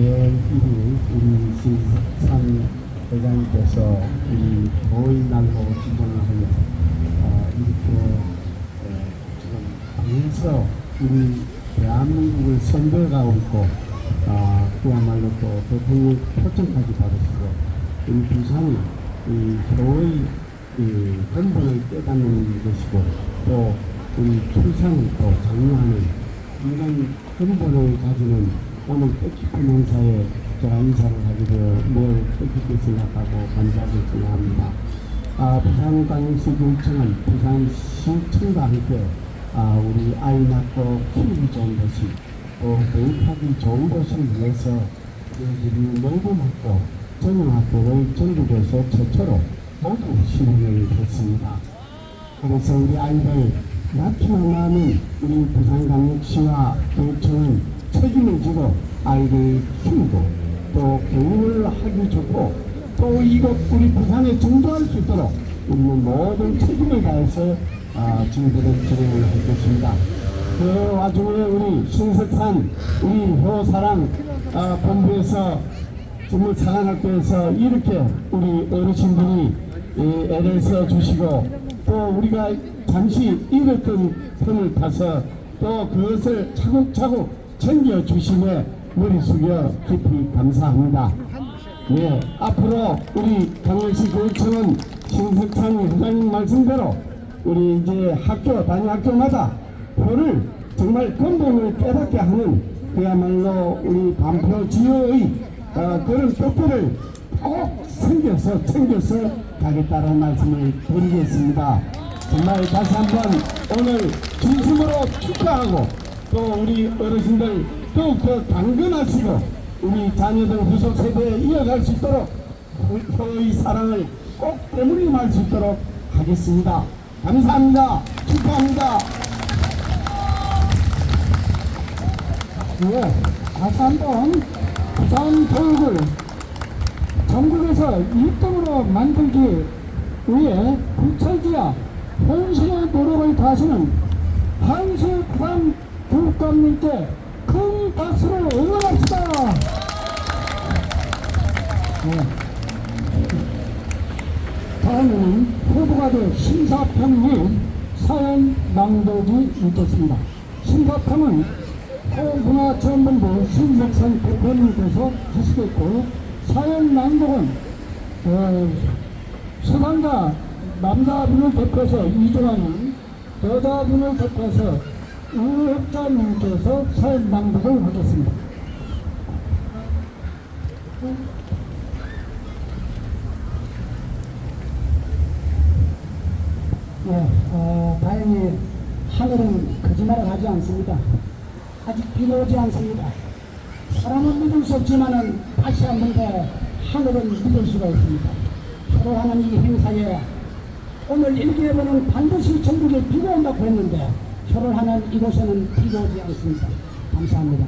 내일 1일 우리 신산 회장님께서 이 더위 날로 지정을 하여 어, 이렇게 에, 지금 방에서 우리 대한민국을 선도해가고 있고 아, 그야말로 또 대통령 표정까지 받으시고 우리 부산이 이 서의 이 근본을 깨닫는 것이고 또 우리 출산을 또 장려하는 이런 근본을 가지는 오늘 뜻깊은 행사에 제가 인사를 되어 뭘 뜻깊게 생각하고 감사하게 생각합니다. 아, 부산광역시 교육청은 부산시청과 함께 아, 우리 아이 낳고 키우기 좋은 도시 또 교육하기 좋은 도시를 위해서 저희들이 농부학교, 전용학교를 전국에서 최초로 모두 시행을 했습니다. 그래서 우리 아이들 낳기만 우리 부산광역시와 교육청은 책임을 지고 아이를 키우고 또 교육을 하기 좋고 또 이곳 우리 부산에 정도할 수 있도록 우리는 모든 책임을 다해서 아, 지금부터 진행을 할 것입니다. 그 와중에 우리 신석산 우리 효사랑 아, 본부에서 정말 사관학교에서 이렇게 우리 어르신들이 이 애를 써 주시고 또 우리가 잠시 잃었던 편을 타서 또 그것을 차곡차곡 챙겨 주심에 머리 숙여 깊이 감사합니다. 네, 앞으로 우리 강원시 교육청은 신석창 회장님 말씀대로 우리 이제 학교 단위 학교마다 표를 정말 근본을 깨닫게 하는 그야말로 우리 반표 지효의 어, 그런 표표를 꼭 챙겨서 챙겨서 가겠다는 말씀을 드리겠습니다. 정말 다시 한번 오늘 진심으로 축하하고 또 우리 어르신들 더욱더 당근하시고 우리 자녀들 후속 세대에 이어갈 수 있도록 효의 사랑을 꼭 되물림 할 수 있도록 하겠습니다. 감사합니다. 축하합니다. 예, 다시 한번 부산 교육을 전국에서 1등으로 만들기 위해 부처지와 현실의 노력을 다하시는 한시 부산 교육감님께 큰 박수를 응원합시다. 예. 다음은 후보가 될 심사평이 사연 낭독이 있겠습니다. 심사평은 문화체험본부 신석선 대표님께서 하시겠고 사연 낭독은 어, 수상자 남자분을 대표해서 이종환님 여자분을 대표해서 우혁자님께서 사연 낭독을 하겠습니다. 예, 어, 다행히 하늘은 거짓말을 하지 않습니다. 아직 비가 오지 않습니다. 사람은 믿을 수 없지만은 다시 한 번 더 하늘은 믿을 수가 있습니다. 서로 하는 이 행사에 오늘 일기예보는 반드시 전국에 비가 온다고 했는데 결혼하는 이곳에는 비가 오지 않습니다. 감사합니다.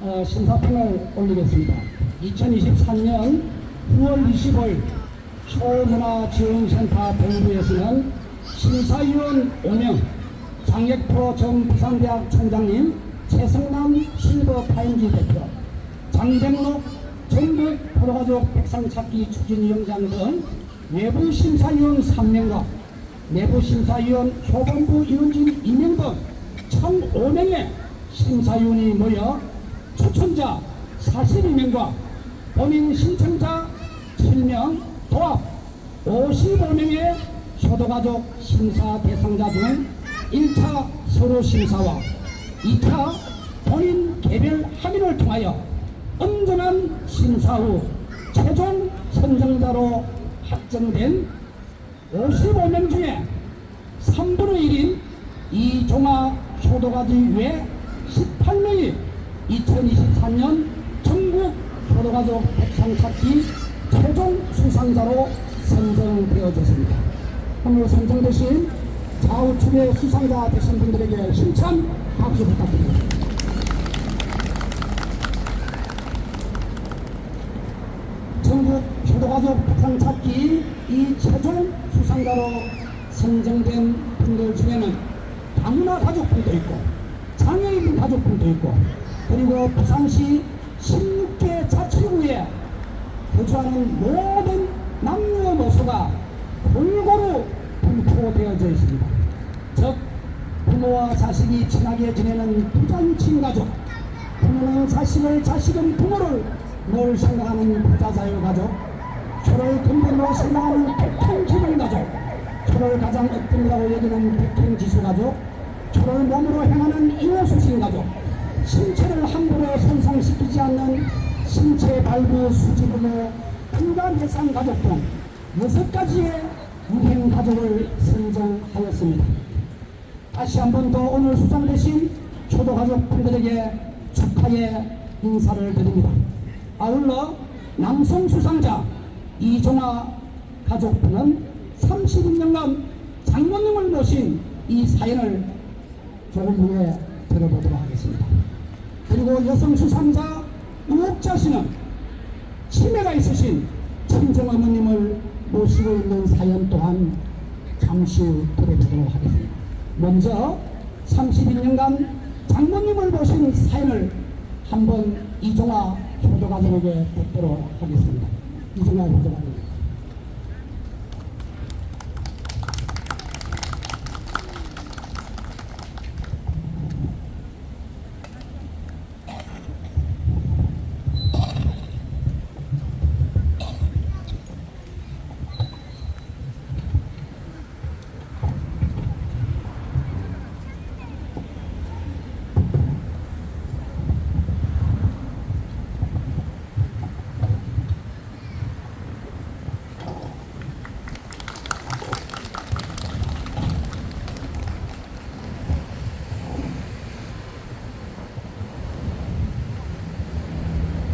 어, 심사평을 올리겠습니다. 2023년 9월 25일 초문화지원센터 본부에서는 심사위원 5명, 장혁표 전 부산대학 총장님, 최성남 실버타임즈 대표, 장백록 전국 포로가족 백상찾기 추진위원장 등 외부 심사위원 3명과 내부 심사위원 효본부 위원진 2명 등총 5명의 심사위원이 모여 추천자 42명과 본인 신청자 7명 도합 55명의 효도가족 심사 대상자 중 1차 서로 심사와 2차 본인 개별 확인을 통하여 온전한 심사 후 최종 선정자로 확정된 55명 중에 3분의 1인 이종아 효도가지 외 18명이 2023년 전국 효도가족 백상 찾기 최종 수상자로 선정되어졌습니다. 오늘 선정되신 좌우측의 수상자 되신 분들에게 힘찬 박수 부탁드립니다. 전국 효도가족 백상찾기 이 최종 수상자로 선정된 분들 중에는 다문화 가족분도 있고 장애인 가족분도 있고 그리고 부산시 10년 거주하는 모든 남녀노소가 골고루 분포되어져 있습니다. 즉 부모와 자식이 친하게 지내는 부잔친 가족, 부모는 자식을, 자식은 부모를 늘 생각하는 부자자유 가족, 저를 근본으로 생각하는 백행기본 가족, 저를 가장 으뜸이라고 여기는 백행 지수 가족, 저를 몸으로 행하는 이호수신 가족, 신체를 함부로 손상시키지 않는 신체 발부 수지부모 불가내상 가족 등 여섯 가지의 유행 가족을 선정하였습니다. 다시 한 번 더 오늘 수상되신 초도 가족분들에게 축하의 인사를 드립니다. 아울러 남성 수상자 이종아 가족분은 32년간 장모님을 모신 이 사연을 조금 후에 들어보도록 하겠습니다. 그리고 여성 수상자 우옥자 씨는 치매가 있으신 친정 어머님을 모시고 있는 사연 또한 잠시 후 들어보도록 하겠습니다. 먼저 32년간 장모님을 모신 사연을 한번 이종화 효도가족에게 듣도록 하겠습니다. 이종화 효도가족.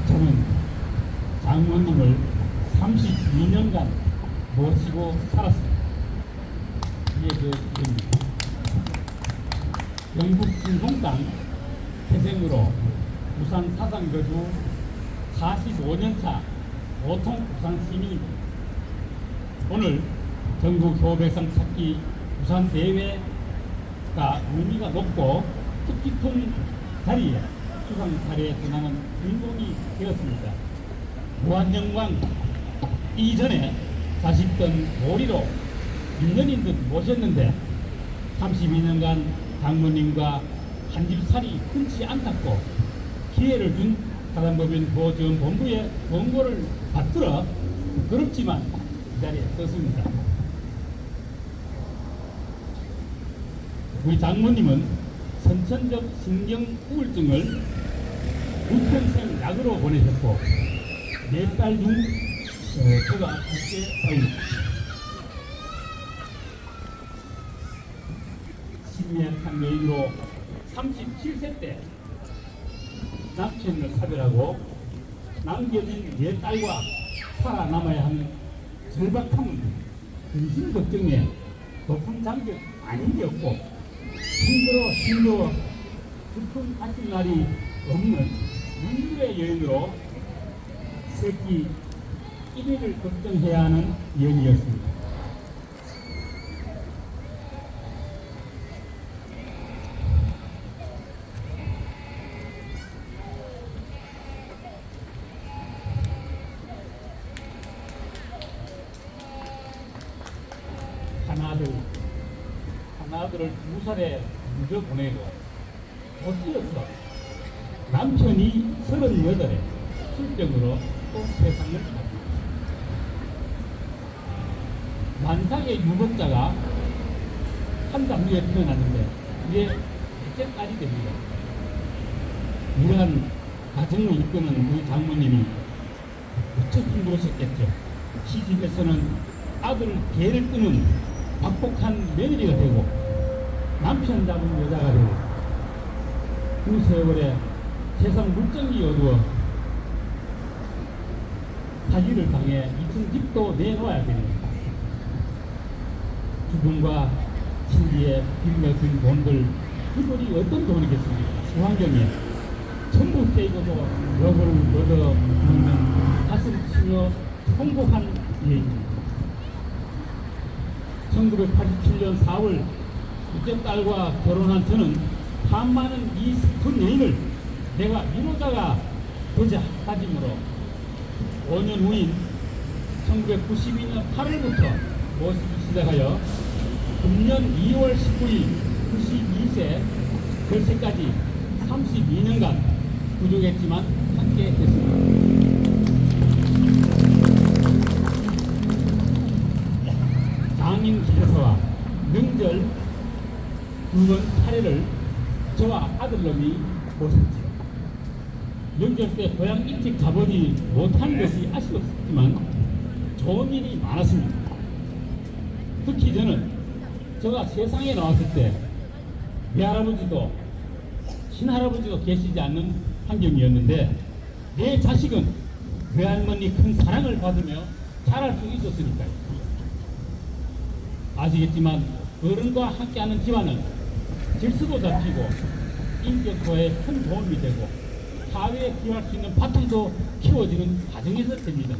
저는 장모님을 32년간 모시고 살았습니다. 이게 그 이름입니다. 영국 진송당 태생으로 부산 사상 거주 45년차 보통 부산 시민입니다. 오늘 전국 효백상 찾기 부산 대회가 의미가 높고 뜻깊은 자리에 수상 자리에 떠나는 주인공이 되었습니다. 무한영광 이전에 자식던 도리로 6년인 듯 모셨는데 32년간 장모님과 한 집 살이 흔치 않았고 기회를 준 사단법인 보호지원 본부의 원고를 받들어 부끄럽지만 이 자리에 섰습니다. 우리 장모님은 선천적 신경 우울증을 무평생 약으로 보내셨고 네딸중 어, 제가 함께 살입니다. 심리학한 여인으로 37세 때 남편을 사별하고 남겨진 네 딸과 살아남아야 하는 절박함은 근심 걱정에 높은 장벽 아닌 게 없고 힘들어 힘들어 슬픈 아침 날이 없는 눈물의 여인으로 새끼 1위를 걱정해야 하는 여인이었습니다. 하나들 하나들을 두 살에 늦어 보내고 어찌어서 남편이 서른여덟에 술병으로 또 세상을. 만상의 유복자가 한달 후에 태어났는데 넷째 딸이 됩니다. 이러한 가정을 이끄는 우리 장모님이 무척 힘들으셨겠죠. 시집에서는 아들 개를 끄는 박복한 며느리가 되고 남편 잡은 여자가 되고 그 세월에 세상 물정이 어두워 사기를 당해 2층 집도 내놓아야 됩니다. 죽음과 신기에 빌려준 돈들 그들이 어떤 돈이겠습니까? 그 환경에 전부 깨고도 욕을 얻어 먹는 가슴 치며 통곡한 예입니다. 1987년 4월 둘째 딸과 결혼한 저는 한 많은 이 슬픈 여인을 내가 위로자가 되자 다짐으로 5년 후인 1992년 8월부터 모시기 시작하여 금년 2월 19일 92세 결세까지 32년간 부족했지만 함께 했습니다. 장인 기대서와 명절 두 번 차례를 저와 아들놈이 모셨지요. 명절 때 고향 일찍 가보지 못한 것이 아쉬웠지만 좋은 일이 많았습니다. 특히 저는 제가 세상에 나왔을 때 외할아버지도 친할아버지도 계시지 않는 환경이었는데 내 자식은 외할머니 큰 사랑을 받으며 자랄 수 있었으니까요. 아시겠지만 어른과 함께하는 집안은 질서도 잡히고 인격도에 큰 도움이 되고 사회에 기여할 수 있는 바탕도 키워지는 과정에서 됩니다.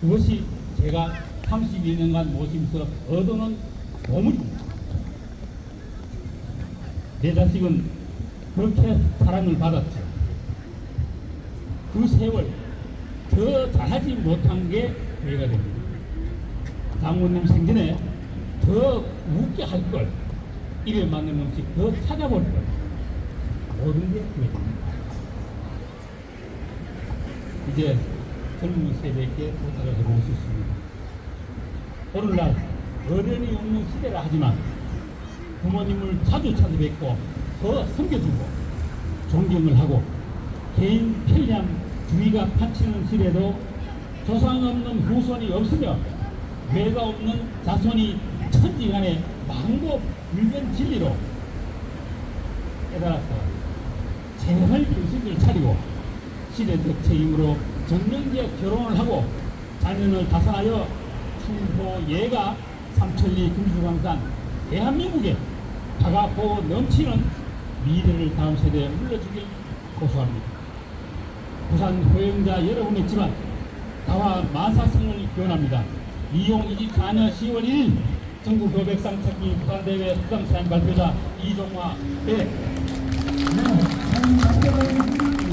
그것이 제가 32년간 모시면서 얻어놓은 보물입니다. 내 자식은 그렇게 사랑을 받았죠. 그 세월 더 잘하지 못한 게 후회가 됩니다. 장모님 생전에 더 웃게 할 걸, 입에 맞는 음식 더 찾아볼 걸, 모든 게 후회됩니다. 이제 젊은 세대에게 부탁을 해보고 싶습니다. 오늘날 어른이 없는 시대라 하지만 부모님을 자주 찾아뵙고 더 섬겨주고 존경을 하고 개인 편리함 주의가 파치는 시대도 조상 없는 후손이 없으며 외가 없는 자손이 천지간에 망고 불변 진리로 깨달아서 제발 정신을 차리고 시대적 책임으로 정명기에 결혼을 하고 자녀를 다산하여 충포 예가 삼천리 금수강산 대한민국에 다가고 넘치는 미래를 다음 세대에 물려주길 고소합니다. 부산 호영자 여러분 있지만 다와 만사성을 기원합니다. 2024년 10월 1일 전국 도백상 찾기 부산대회 수상사인 발표자 이종화 배 네,